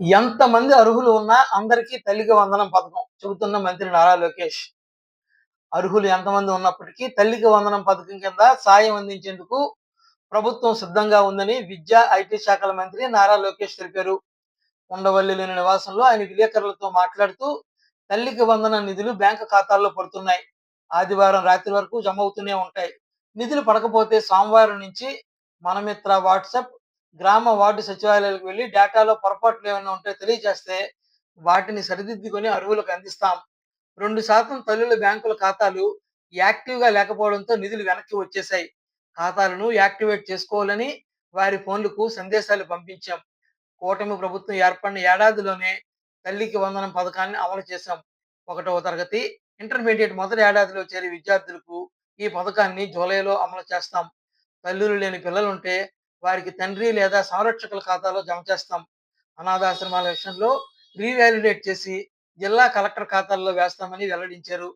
ఎంతమంది అర్హులు ఉన్నా అందరికీ తల్లికి వందనం పథకం చెబుతున్న మంత్రి నారా లోకేష్. అర్హులు ఎంతమంది ఉన్నప్పటికీ తల్లికి వందనం పథకం కింద సాయం అందించేందుకు ప్రభుత్వం సిద్ధంగా ఉందని విద్యా ఐటీ శాఖల మంత్రి నారా లోకేష్ తెలిపారు. ఉండవల్లిలోని నివాసంలో ఆయన విలేకరులతో మాట్లాడుతూ తల్లికి వందన నిధులు బ్యాంకు ఖాతాల్లో పడుతున్నాయి. ఆదివారం రాత్రి వరకు జమ అవుతూనే ఉంటాయి. నిధులు పడకపోతే సోమవారం నుంచి మనమిత్ర వాట్సాప్ గ్రామ వార్డు సచివాలయాలకు వెళ్ళి డేటాలో పొరపాట్లు ఏమైనా ఉంటే తెలియజేస్తే వాటిని సరిదిద్దుకొని అరువులకు అందిస్తాం. రెండు శాతం తల్లుల బ్యాంకుల ఖాతాలు యాక్టివ్గా లేకపోవడంతో నిధులు వెనక్కి వచ్చేశాయి. ఖాతాలను యాక్టివేట్ చేసుకోవాలని వారి ఫోన్లకు సందేశాలు పంపించాం. కూటమి ప్రభుత్వం ఏర్పడిన ఏడాదిలోనే తల్లికి వందనం పథకాన్ని అమలు చేశాం. ఒకటవ తరగతి ఇంటర్మీడియట్ మొదటి ఏడాదిలో చేరే విద్యార్థులకు ఈ పథకాన్ని జూలైలో అమలు చేస్తాం. తల్లులు లేని పిల్లలుంటే వారికి తండ్రి లేదా సంరక్షకుల ఖాతాలో జమ చేస్తాం. అనాథాశ్రమాల విషయంలో రీవాల్యుడేట్ చేసి జిల్లా కలెక్టర్ ఖాతాల్లో వేస్తామని వెల్లడించారు.